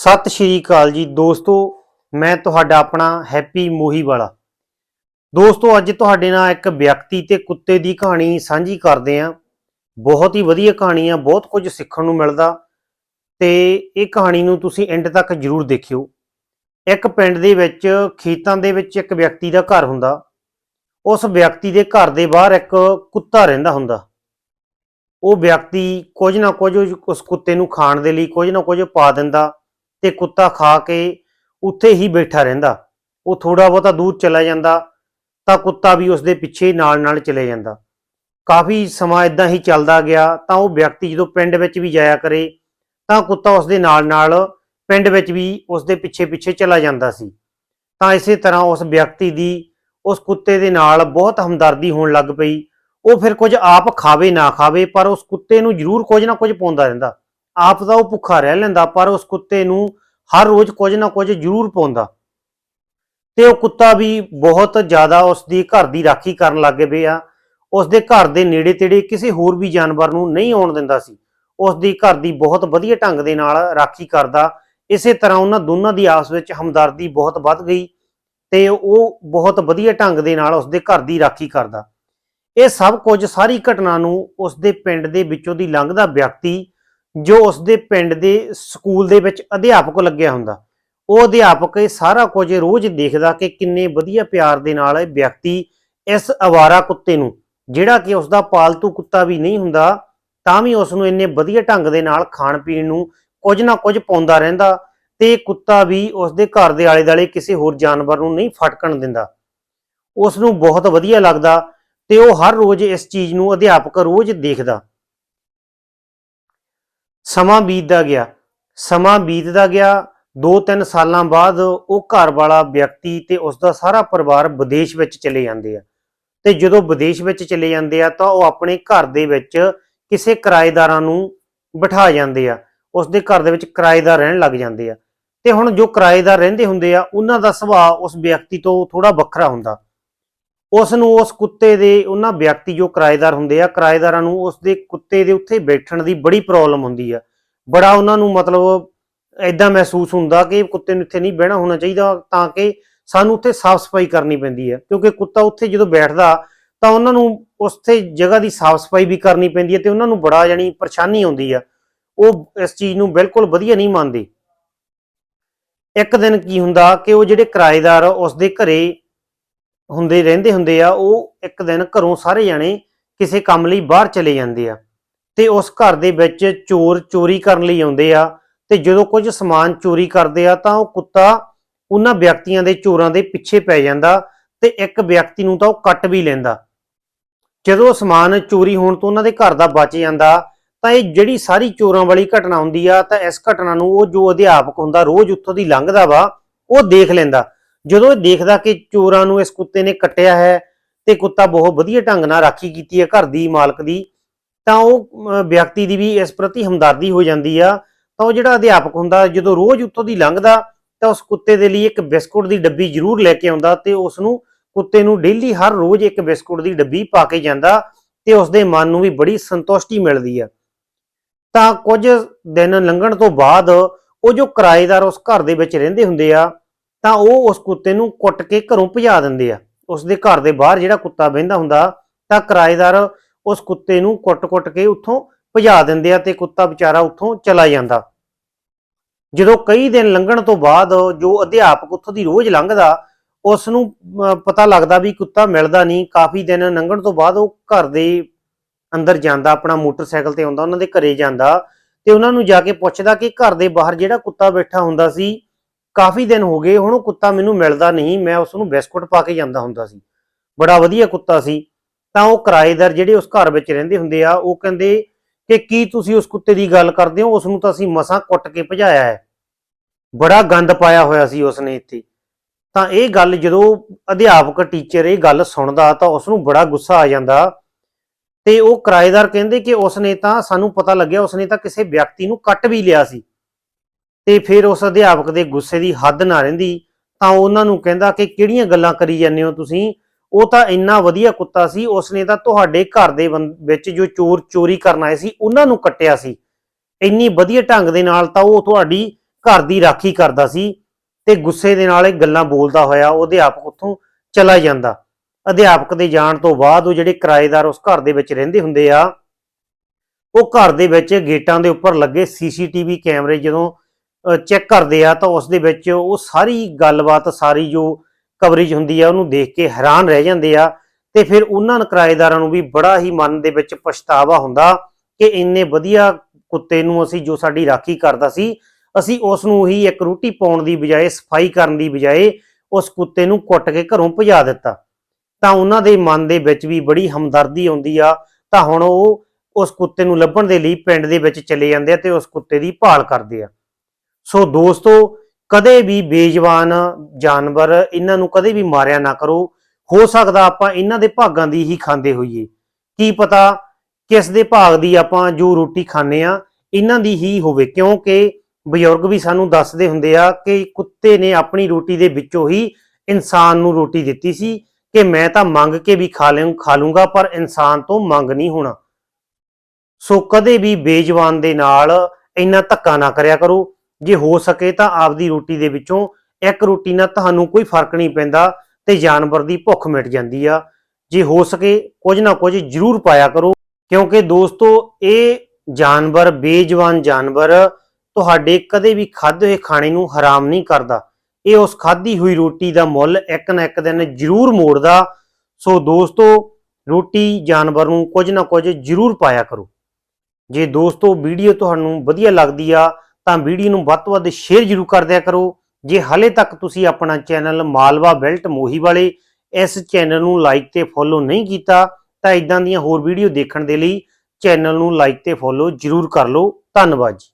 ਸਤਿ ਸ਼੍ਰੀ ਅਕਾਲ ਜੀ ਦੋਸਤੋ, ਮੈਂ ਤੁਹਾਡਾ ਆਪਣਾ ਹੈਪੀ ਮੋਹੀ ਵਾਲਾ। ਦੋਸਤੋ, ਅੱਜ ਤੁਹਾਡੇ ਨਾਲ ਇੱਕ ਵਿਅਕਤੀ ਤੇ ਕੁੱਤੇ ਦੀ ਕਹਾਣੀ ਸਾਂਝੀ ਕਰਦੇ ਆਂ ਬਹੁਤ ਹੀ ਵਧੀਆ ਕਹਾਣੀ ਆ, ਬਹੁਤ ਕੁਝ ਸਿੱਖਣ ਨੂੰ ਮਿਲਦਾ। ਤੇ ਇਹ ਕਹਾਣੀ ਨੂੰ ਤੁਸੀਂ ਐਂਡ ਤੱਕ ਜਰੂਰ ਦੇਖਿਓ। ਇੱਕ ਪਿੰਡ ਦੇ ਵਿੱਚ, ਖੇਤਾਂ ਦੇ ਵਿੱਚ ਇੱਕ ਵਿਅਕਤੀ ਦਾ ਘਰ ਹੁੰਦਾ। ਉਸ ਵਿਅਕਤੀ ਦੇ ਘਰ ਦੇ ਬਾਹਰ ਇੱਕ ਕੁੱਤਾ ਰਹਿੰਦਾ ਹੁੰਦਾ। ਉਹ ਵਿਅਕਤੀ ਕੁਝ ਨਾ ਕੁਝ ਉਸ ਕੁੱਤੇ ਨੂੰ ਖਾਣ ਦੇ ਲਈ ਕੁਝ ਨਾ ਕੁਝ ਪਾ ਦਿੰਦਾ। ਤੇ ਕੁੱਤਾ ਖਾ ਕੇ ਉੱਥੇ ਹੀ ਬੈਠਾ ਰਹਿੰਦਾ। ਉਹ ਥੋੜਾ ਬਹੁਤਾ ਦੂਰ ਚਲਾ ਜਾਂਦਾ ਤਾਂ ਕੁੱਤਾ ਵੀ ਉਸਦੇ ਪਿੱਛੇ ਨਾਲ ਨਾਲ ਚਲੇ ਜਾਂਦਾ। ਕਾਫੀ ਸਮਾਂ ਇਦਾਂ ਹੀ ਚੱਲਦਾ ਗਿਆ ਤਾਂ ਉਹ ਵਿਅਕਤੀ ਜਦੋਂ ਪਿੰਡ ਵਿੱਚ ਵੀ ਜਾਇਆ ਕਰੇ ਤਾਂ ਕੁੱਤਾ ਉਸਦੇ ਨਾਲ ਨਾਲ ਪਿੰਡ ਵਿੱਚ ਵੀ ਉਸਦੇ ਪਿੱਛੇ ਪਿੱਛੇ ਚਲਾ ਜਾਂਦਾ ਸੀ। ਤਾਂ ਇਸੇ ਤਰ੍ਹਾਂ ਉਸ ਵਿਅਕਤੀ ਦੀ ਉਸ ਕੁੱਤੇ ਦੇ ਨਾਲ ਬਹੁਤ ਹਮਦਰਦੀ ਹੋਣ ਲੱਗ ਪਈ। ਉਹ ਫਿਰ ਕੁਝ ਆਪ ਖਾਵੇ ਨਾ ਖਾਵੇ ਪਰ ਉਸ ਕੁੱਤੇ ਨੂੰ ਜ਼ਰੂਰ ਕੁਝ ਨਾ ਕੁਝ ਪਾਉਂਦਾ ਰਹਿੰਦਾ। ਆਪ ਤਾਂ ਉਹ ਭੁੱਖਾ ਰਹਿ ਲੈਂਦਾ, ਪਰ ਉਸ ਕੁੱਤੇ ਨੂੰ ਹਰ ਰੋਜ਼ ਕੁਝ ਨਾ ਕੁਝ ਜ਼ਰੂਰ ਪਾਉਂਦਾ। ਤੇ ਉਹ ਕੁੱਤਾ ਵੀ ਬਹੁਤ ਜ਼ਿਆਦਾ ਉਸ ਦੀ ਘਰ ਦੀ ਰਾਖੀ ਕਰਨ ਲੱਗ ਪਿਆ। ਉਸ ਦੇ ਘਰ ਦੇ ਨੇੜੇ ਤੇੜੇ ਕਿਸੇ ਹੋਰ ਵੀ ਜਾਨਵਰ ਨੂੰ ਨਹੀਂ ਆਉਣ ਦਿੰਦਾ ਸੀ। ਉਸ ਦੀ ਘਰ ਦੀ ਬਹੁਤ ਵਧੀਆ ਢੰਗ ਦੇ ਨਾਲ ਰਾਖੀ ਕਰਦਾ। ਇਸੇ ਤਰ੍ਹਾਂ ਉਹਨਾਂ ਦੋਨਾਂ ਦੀ ਆਪਸ ਵਿੱਚ ਹਮਦਰਦੀ ਬਹੁਤ ਵੱਧ ਗਈ ਤੇ ਉਹ ਬਹੁਤ ਵਧੀਆ ਢੰਗ ਦੇ ਨਾਲ ਉਸ ਦੇ ਘਰ ਦੀ ਰਾਖੀ ਕਰਦਾ। ਇਹ ਸਭ ਕੁਝ ਸਾਰੀ ਘਟਨਾ ਨੂੰ ਉਸ ਦੇ ਪਿੰਡ ਦੇ ਵਿੱਚੋਂ ਦੀ ਲੰਘਦਾ ਵਿਅਕਤੀ ਜੋ ਉਸਦੇ ਪਿੰਡ ਦੇ ਸਕੂਲ ਦੇ ਵਿੱਚ ਅਧਿਆਪਕ ਲੱਗਿਆ ਹੁੰਦਾ। ਉਹ ਅਧਿਆਪਕ ਇਹ ਸਾਰਾ ਕੁਝ ਰੋਜ਼ ਦੇਖਦਾ ਕਿ ਕਿੰਨੇ ਵਧੀਆ ਪਿਆਰ ਦੇ ਨਾਲ ਇਹ ਵਿਅਕਤੀ ਇਸ ਅਵਾਰਾ ਕੁੱਤੇ ਨੂੰ, ਜਿਹੜਾ ਕਿ ਉਸਦਾ ਪਾਲਤੂ ਕੁੱਤਾ ਵੀ ਨਹੀਂ ਹੁੰਦਾ, ਤਾਂ ਵੀ ਉਸ ਨੂੰ ਇੰਨੇ ਵਧੀਆ ਢੰਗ ਦੇ ਨਾਲ ਖਾਣ ਪੀਣ ਨੂੰ ਕੁਝ ਨਾ ਕੁਝ ਪਾਉਂਦਾ ਰਹਿੰਦਾ ਤੇ ਕੁੱਤਾ ਵੀ ਉਸਦੇ ਘਰ ਦੇ ਆਲੇ ਦੁਆਲੇ ਕਿਸੇ ਹੋਰ ਜਾਨਵਰ ਨੂੰ ਨਹੀਂ ਫਟਕਣ ਦਿੰਦਾ। ਉਸ ਨੂੰ ਬਹੁਤ ਵਧੀਆ ਲੱਗਦਾ ਤੇ ਉਹ ਹਰ ਰੋਜ਼ ਇਸ ਚੀਜ਼ ਨੂੰ ਅਧਿਆਪਕ ਰੋਜ਼ ਦੇਖਦਾ। ਸਮਾਂ ਬੀਤਦਾ ਗਿਆ। ਸਮਾਂ ਬੀਤਦਾ ਗਿਆ। 2-3 ਸਾਲਾਂ ਬਾਅਦ ਉਹ ਘਰ ਵਾਲਾ ਵਿਅਕਤੀ ਤੇ ਉਸ ਦਾ ਸਾਰਾ ਪਰਿਵਾਰ ਵਿਦੇਸ਼ ਵਿੱਚ ਚਲੇ ਜਾਂਦੇ ਆ। ਤੇ ਜਦੋਂ ਵਿਦੇਸ਼ ਵਿੱਚ ਚਲੇ ਜਾਂਦੇ ਆ ਤਾਂ ਉਹ ਆਪਣੇ ਘਰ ਦੇ ਵਿੱਚ ਕਿਸੇ ਕਿਰਾਏਦਾਰਾਂ ਨੂੰ ਬਿਠਾ ਜਾਂਦੇ ਆ। ਉਸ ਦੇ ਘਰ ਦੇ ਵਿੱਚ ਕਿਰਾਏਦਾਰ ਰਹਿਣ ਲੱਗ ਜਾਂਦੇ ਆ। ਤੇ ਹੁਣ ਜੋ ਕਿਰਾਏਦਾਰ ਰਹਿੰਦੇ ਹੁੰਦੇ ਆ, ਉਹਨਾਂ ਦਾ ਸੁਭਾਅ ਉਸ ਵਿਅਕਤੀ ਤੋਂ ਥੋੜਾ ਵੱਖਰਾ ਹੁੰਦਾ। ਉਸ ਨੂੰ ਉਸ ਕੁੱਤੇ ਦੇ, ਉਹਨਾਂ ਵਿਅਕਤੀ ਜੋ ਕਿਰਾਏਦਾਰ ਹੁੰਦੇ ਆ, ਕਿਰਾਏਦਾਰਾਂ ਨੂੰ ਉਸ ਦੇ ਕੁੱਤੇ ਦੇ ਉੱਥੇ ਬੈਠਣ ਦੀ ਬੜੀ ਪ੍ਰੋਬਲਮ ਹੁੰਦੀ ਆ। ਬੜਾ ਉਹਨਾਂ ਨੂੰ ਮਤਲਬ ਐਦਾਂ ਮਹਿਸੂਸ ਹੁੰਦਾ ਕਿ ਕੁੱਤੇ ਨੂੰ ਇੱਥੇ ਨਹੀਂ ਬਹਿਣਾ ਹੋਣਾ ਚਾਹੀਦਾ, ਤਾਂ ਕਿ ਸਾਨੂੰ ਉੱਥੇ ਸਾਫ਼ ਸਫ਼ਾਈ ਕਰਨੀ ਪੈਂਦੀ ਹੈ ਕਿਉਂਕਿ ਕੁੱਤਾ ਉੱਥੇ ਜਦੋਂ ਬੈਠਦਾ, ਤਾਂ ਉਹਨਾਂ ਨੂੰ ਉਸਥੇ ਜਗ੍ਹਾ ਦੀ ਸਾਫ਼ ਸਫ਼ਾਈ ਵੀ ਕਰਨੀ ਪੈਂਦੀ ਹੈ ਤੇ ਉਹਨਾਂ ਨੂੰ ਬੜਾ ਜਾਨੀ ਪਰੇਸ਼ਾਨੀ ਆਉਂਦੀ ਆ। ਉਹ ਇਸ ਚੀਜ਼ ਨੂੰ ਬਿਲਕੁਲ ਵਧੀਆ ਨਹੀਂ ਮੰਨਦੇ। ਇੱਕ ਦਿਨ ਕੀ ਹੁੰਦਾ ਕਿ ਉਹ ਜਿਹੜੇ ਕਿਰਾਏਦਾਰ ਉਸ ਦੇ ਘਰੇ ਹੁੰਦੇ ਰਹਿੰਦੇ ਹੁੰਦੇ ਆ, ਉਹ ਇੱਕ ਦਿਨ ਘਰੋਂ ਸਾਰੇ ਜਾਣੇ ਕਿਸੇ ਕੰਮ ਲਈ ਬਾਹਰ ਚਲੇ ਜਾਂਦੇ ਆ ਤੇ ਉਸ ਘਰ ਦੇ ਵਿੱਚ ਚੋਰ ਚੋਰੀ ਕਰਨ ਲਈ ਆਉਂਦੇ ਆ ਤੇ ਜਦੋਂ ਕੁਝ ਸਮਾਨ ਚੋਰੀ ਕਰਦੇ ਆ ਤਾਂ ਉਹ ਕੁੱਤਾ ਉਹਨਾਂ ਵਿਅਕਤੀਆਂ ਦੇ ਚੋਰਾਂ ਦੇ ਪਿੱਛੇ ਪੈ ਜਾਂਦਾ ਤੇ ਇੱਕ ਵਿਅਕਤੀ ਨੂੰ ਤਾਂ ਉਹ ਕੱਟ ਵੀ ਲੈਂਦਾ। ਜਦੋਂ ਸਮਾਨ ਚੋਰੀ ਹੋਣ ਤੋਂ ਉਹਨਾਂ ਦੇ ਘਰ ਦਾ ਬਚ ਜਾਂਦਾ ਤਾਂ ਇਹ ਜਿਹੜੀ ਸਾਰੀ ਚੋਰਾਂ ਵਾਲੀ ਘਟਨਾ ਹੁੰਦੀ ਆ ਤਾਂ ਇਸ ਘਟਨਾ ਨੂੰ ਉਹ ਜੋ ਅਧਿਆਪਕ ਹੁੰਦਾ ਰੋਜ਼ ਉੱਥੋਂ ਦੀ ਲੰਘਦਾ ਵਾ, ਉਹ ਦੇਖ ਲੈਂਦਾ। ਜਦੋਂ ਇਹ ਦੇਖਦਾ ਕਿ ਚੋਰਾਂ ਨੂੰ ਇਸ ਕੁੱਤੇ ਨੇ ਕੱਟਿਆ ਹੈ ਤੇ ਕੁੱਤਾ ਬਹੁਤ ਵਧੀਆ ਢੰਗ ਨਾਲ ਰਾਖੀ ਕੀਤੀ ਹੈ ਘਰ ਦੀ ਮਾਲਕ ਦੀ, ਤਾਂ ਉਹ ਵਿਅਕਤੀ ਦੀ ਵੀ ਇਸ ਪ੍ਰਤੀ ਹਮਦਰਦੀ ਹੋ ਜਾਂਦੀ ਆ, ਤਾਂ ਉਹ ਜਿਹੜਾ ਅਧਿਆਪਕ ਹੁੰਦਾ, ਜਦੋਂ ਰੋਜ਼ ਉੱਥੋਂ ਦੀ ਲੰਘਦਾ, ਤਾਂ ਉਸ ਕੁੱਤੇ ਦੇ ਲਈ ਇੱਕ ਬਿਸਕੁਟ ਦੀ ਡੱਬੀ ਜ਼ਰੂਰ ਲੈ ਕੇ ਆਉਂਦਾ ਤੇ ਉਸ ਨੂੰ ਕੁੱਤੇ ਨੂੰ ਡੇਲੀ ਹਰ ਰੋਜ਼ ਇੱਕ ਬਿਸਕੁਟ ਦੀ ਡੱਬੀ ਪਾ ਕੇ ਜਾਂਦਾ ਤੇ ਉਸ ਦੇ ਮਨ ਨੂੰ ਵੀ ਬੜੀ ਸੰਤੁਸ਼ਟੀ ਮਿਲਦੀ ਆ। ਤਾਂ ਕੁਝ ਦਿਨ ਲੰਘਣ ਤੋਂ ਬਾਅਦ ਉਹ ਜੋ ਕਿਰਾਏਦਾਰ ਉਸ ਘਰ ਦੇ ਵਿੱਚ ਰਹਿੰਦੇ ਹੁੰਦੇ ਆ ਤਾਂ ਉਹ ਉਸ ਕੁੱਤੇ ਨੂੰ ਕੁੱਟ ਕੇ ਘਰੋਂ ਭਜਾ ਦਿੰਦੇ ਆ। ਉਸ ਦੇ ਘਰ ਦੇ ਬਾਹਰ ਜਿਹੜਾ ਕੁੱਤਾ ਬਹਿੰਦਾ ਹੁੰਦਾ, ਤਾਂ ਕਿਰਾਏਦਾਰ ਉਸ ਕੁੱਤੇ ਨੂੰ ਕੁੱਟ-ਕੁੱਟ ਕੇ ਉੱਥੋਂ ਭਜਾ ਦਿੰਦੇ ਆ ਤੇ ਕੁੱਤਾ ਵਿਚਾਰਾ ਉੱਥੋਂ ਚਲਾ ਜਾਂਦਾ। ਜਦੋਂ ਕਈ ਦਿਨ ਲੰਘਣ ਤੋਂ ਬਾਅਦ ਜੋ ਅਧਿਆਪਕ ਉੱਥੋਂ ਦੀ ਰੋਜ਼ ਲੰਘਦਾ, ਉਸ ਨੂੰ ਪਤਾ ਲੱਗਦਾ ਵੀ ਕੁੱਤਾ ਮਿਲਦਾ ਨਹੀਂ। ਕਾਫੀ ਦਿਨ ਲੰਘਣ ਤੋਂ ਬਾਅਦ ਉਹ ਘਰ ਦੇ ਅੰਦਰ ਜਾਂਦਾ, ਆਪਣਾ ਮੋਟਰਸਾਈਕਲ ਤੇ ਆਉਂਦਾ, ਉਹਨਾਂ ਦੇ ਘਰੇ ਜਾਂਦਾ ਤੇ ਉਹਨਾਂ ਨੂੰ ਜਾ ਕੇ ਪੁੱਛਦਾ ਕਿ ਘਰ ਦੇ ਬਾਹਰ ਜਿਹੜਾ ਕੁੱਤਾ ਬੈਠਾ ਹੁੰਦਾ ਸੀ ਕਾਫੀ ਦਿਨ ਹੋ ਗਏ, ਹੁਣ ਉਹ ਕੁੱਤਾ ਮੈਨੂੰ ਮਿਲਦਾ ਨਹੀਂ, ਮੈਂ ਉਸ ਨੂੰ ਬਿਸਕੁਟ ਪਾ ਕੇ ਜਾਂਦਾ ਹੁੰਦਾ ਸੀ। ਬੜਾ ਵਧੀਆ ਕੁੱਤਾ ਸੀ। ਤਾਂ ਉਹ ਕਿਰਾਏਦਾਰ ਜਿਹੜੇ ਉਸ ਘਰ ਵਿੱਚ ਰਹਿੰਦੇ ਹੁੰਦੇ ਆ, ਉਹ ਕਹਿੰਦੇ ਕਿ ਕੀ ਤੁਸੀਂ ਉਸ ਕੁੱਤੇ ਦੀ ਗੱਲ ਕਰਦੇ ਹੋ? ਉਸ ਨੂੰ ਤਾਂ ਅਸੀਂ ਮਸਾਂ ਕੁੱਟ ਕੇ ਭਜਾਇਆ ਹੈ। ਬੜਾ ਗੰਦ ਪਾਇਆ ਹੋਇਆ ਸੀ ਉਸਨੇ ਇੱਥੇ। ਤਾਂ ਇਹ ਗੱਲ ਜਦੋਂ ਅਧਿਆਪਕ, ਟੀਚਰ ਇਹ ਗੱਲ ਸੁਣਦਾ ਤਾਂ ਉਸ ਨੂੰ ਬੜਾ ਗੁੱਸਾ ਆ ਜਾਂਦਾ ਤੇ ਉਹ ਕਿਰਾਏਦਾਰ ਕਹਿੰਦੇ ਕਿ ਉਸਨੇ ਤਾਂ ਸਾਨੂੰ ਪਤਾ ਲੱਗਿਆ, ਉਸਨੇ ਤਾਂ ਕਿਸੇ ਵਿਅਕਤੀ ਨੂੰ ਕੱਟ ਵੀ ਲਿਆ ਸੀ। ਤੇ ਫਿਰ ਉਸ ਅਧਿਆਪਕ ਦੇ ਗੁੱਸੇ ਦੀ ਹੱਦ ਨਾ ਰਹਿੰਦੀ, ਤਾਂ ਉਹਨਾਂ ਨੂੰ ਕਹਿੰਦਾ ਕਿ ਕਿਹੜੀਆਂ ਗੱਲਾਂ ਕਰੀ ਜਾਂਦੇ ਹੋ ਤੁਸੀਂ? ਉਹ ਤਾਂ ਇੰਨਾ ਵਧੀਆ ਕੁੱਤਾ ਸੀ, ਉਸਨੇ ਤਾਂ ਤੁਹਾਡੇ ਘਰ ਦੇ ਵਿੱਚ ਜੋ ਚੋਰ ਚੋਰੀ ਕਰਨ ਆਏ ਸੀ, ਉਹਨਾਂ ਨੂੰ ਕੱਟਿਆ ਸੀ। ਇੰਨੀ ਵਧੀਆ ਢੰਗ ਦੇ ਨਾਲ ਤਾਂ ਉਹ ਤੁਹਾਡੀ ਘਰ ਦੀ ਰਾਖੀ ਕਰਦਾ ਸੀ ਤੇ ਗੁੱਸੇ ਦੇ ਨਾਲ ਇਹ ਗੱਲਾਂ ਬੋਲਦਾ ਹੋਇਆ ਉਹ ਅਧਿਆਪਕ ਉੱਥੋਂ ਚਲਾ ਜਾਂਦਾ। ਅਧਿਆਪਕ ਦੇ ਜਾਣ ਤੋਂ ਬਾਅਦ ਉਹ ਜਿਹੜੇ ਕਿਰਾਏਦਾਰ ਉਸ ਘਰ ਦੇ ਵਿੱਚ ਰਹਿੰਦੇ ਹੁੰਦੇ ਆ, ਉਹ ਘਰ ਦੇ ਵਿੱਚ ਗੇਟਾਂ ਦੇ ਉੱਪਰ ਲੱਗੇ ਸੀਸੀਟੀਵੀ ਕੈਮਰੇ ਜਦੋਂ ਚੈੱਕ ਕਰਦੇ ਆ ਤਾਂ ਉਸ ਦੇ ਵਿੱਚ ਉਹ ਸਾਰੀ ਗੱਲਬਾਤ, ਸਾਰੀ ਜੋ ਕਵਰੇਜ ਹੁੰਦੀ ਆ ਉਹਨੂੰ ਦੇਖ ਕੇ ਹੈਰਾਨ ਰਹਿ ਜਾਂਦੇ ਆ ਤੇ ਫਿਰ ਉਹਨਾਂ ਨੂੰ ਕਿਰਾਏਦਾਰਾਂ ਨੂੰ ਵੀ ਬੜਾ ਹੀ ਮਨ ਦੇ ਵਿੱਚ ਪਛਤਾਵਾ ਹੁੰਦਾ ਕਿ ਇੰਨੇ ਵਧੀਆ ਕੁੱਤੇ ਨੂੰ ਅਸੀਂ ਜੋ ਸਾਡੀ ਰਾਖੀ ਕਰਦਾ ਸੀ, ਅਸੀਂ ਉਸ ਨੂੰ ਹੀ ਇੱਕ ਰੋਟੀ ਪਾਉਣ ਦੀ ਬਜਾਏ, ਸਫ਼ਾਈ ਕਰਨ ਦੀ ਬਜਾਏ ਉਸ ਕੁੱਤੇ ਨੂੰ ਕੁੱਟ ਕੇ ਘਰੋਂ ਭਜਾ ਦਿੱਤਾ। ਤਾਂ ਉਹਨਾਂ ਦੇ ਮਨ ਦੇ ਵਿੱਚ ਵੀ ਬੜੀ ਹਮਦਰਦੀ ਆਉਂਦੀ ਆ, ਤਾਂ ਹੁਣ ਉਹ ਉਸ ਕੁੱਤੇ ਨੂੰ ਲੱਭਣ ਦੇ ਲਈ ਪਿੰਡ ਦੇ ਵਿੱਚ ਚਲੇ ਜਾਂਦੇ ਆ ਤੇ ਉਸ ਕੁੱਤੇ ਦੀ ਭਾਲ ਕਰਦੇ ਆ। ਸੋ ਦੋਸਤੋ, ਕਦੇ ਵੀ ਬੇਜਵਾਨ ਜਾਨਵਰ ਇਹਨਾਂ ਨੂੰ ਕਦੇ ਵੀ ਮਾਰਿਆ ਨਾ ਕਰੋ। ਹੋ ਸਕਦਾ ਆਪਾਂ ਇਹਨਾਂ ਦੇ ਭਾਗਾਂ ਦੀ ਹੀ ਖਾਂਦੇ ਹੋਈਏ। ਕੀ ਪਤਾ ਕਿਸ ਦੇ ਭਾਗ ਦੀ ਆਪਾਂ ਜੋ ਰੋਟੀ ਖਾਂਦੇ ਆ ਇਹਨਾਂ ਦੀ ਹੀ ਹੋਵੇ। ਕਿਉਂਕਿ ਬਜ਼ੁਰਗ ਵੀ ਸਾਨੂੰ ਦੱਸਦੇ ਹੁੰਦੇ ਆ ਕਿ ਕੁੱਤੇ ਨੇ ਆਪਣੀ ਰੋਟੀ ਦੇ ਵਿੱਚੋਂ ਹੀ ਇਨਸਾਨ ਨੂੰ ਰੋਟੀ ਦਿੱਤੀ ਸੀ ਕਿ ਮੈਂ ਤਾਂ ਮੰਗ ਕੇ ਵੀ ਖਾ ਲਾਂ ਖਾ ਲੂੰਗਾ, ਪਰ ਇਨਸਾਨ ਤੋਂ ਮੰਗ ਨਹੀਂ ਹੋਣਾ। ਸੋ ਕਦੇ ਵੀ ਬੇਜਵਾਨ ਦੇ ਨਾਲ ਇੰਨਾ ਧੱਕਾ ਨਾ ਕਰਿਆ ਕਰੋ। ਜੇ ਹੋ ਸਕੇ ਤਾਂ ਆਪਦੀ ਰੋਟੀ ਦੇ ਵਿੱਚੋਂ ਇੱਕ ਰੋਟੀ ਨਾਲ ਤੁਹਾਨੂੰ ਕੋਈ ਫ਼ਰਕ ਨਹੀਂ ਪੈਂਦਾ ਤੇ ਜਾਨਵਰ ਦੀ ਭੁੱਖ ਮਿਟ ਜਾਂਦੀ ਆ। ਜੇ ਹੋ ਸਕੇ ਕੁਝ ਨਾ ਕੁਝ ਜ਼ਰੂਰ ਪਾਇਆ ਕਰੋ, ਕਿਉਂਕਿ ਦੋਸਤੋ, ਇਹ ਜਾਨਵਰ, ਬੇਜਵਾਨ ਜਾਨਵਰ ਤੁਹਾਡੇ ਕਦੇ ਵੀ ਖਾਦੇ ਹੋਏ ਖਾਣੇ ਨੂੰ ਹਰਾਮ ਨਹੀਂ ਕਰਦਾ। ਇਹ ਉਸ ਖਾਦੀ ਹੋਈ ਰੋਟੀ ਦਾ ਮੁੱਲ ਇੱਕ ਨਾ ਇੱਕ ਦਿਨ ਜ਼ਰੂਰ ਮੋੜਦਾ। ਸੋ ਦੋਸਤੋ, ਰੋਟੀ ਜਾਨਵਰ ਨੂੰ ਕੁਝ ਨਾ ਕੁਝ ਜ਼ਰੂਰ ਪਾਇਆ ਕਰੋ। ਜੇ ਦੋਸਤੋ, ਵੀਡੀਓ ਤੁਹਾਨੂੰ ਵਧੀਆ ਲੱਗਦੀ ਆ ਤਾਂ ਵੀਡੀਓ ਨੂੰ ਵੱਧ ਤੋਂ ਵੱਧ ਸ਼ੇਅਰ ਜ਼ਰੂਰ ਕਰ ਦਿਆ ਕਰੋ। ਜੇ ਹਾਲੇ ਤੱਕ ਤੁਸੀਂ ਆਪਣਾ ਚੈਨਲ ਮਾਲਵਾ ਬੈਲਟ ਮੋਹੀ ਵਾਲੇ ਇਸ ਚੈਨਲ ਨੂੰ ਲਾਈਕ ਤੇ ਫੋਲੋ ਨਹੀਂ ਕੀਤਾ, ਤਾਂ ਇਦਾਂ ਦੀਆਂ ਹੋਰ ਵੀਡੀਓ ਦੇਖਣ ਦੇ ਲਈ ਚੈਨਲ ਨੂੰ ਲਾਈਕ ਤੇ ਫੋਲੋ ਜ਼ਰੂਰ ਕਰ ਲਓ। ਧੰਨਵਾਦ ਜੀ।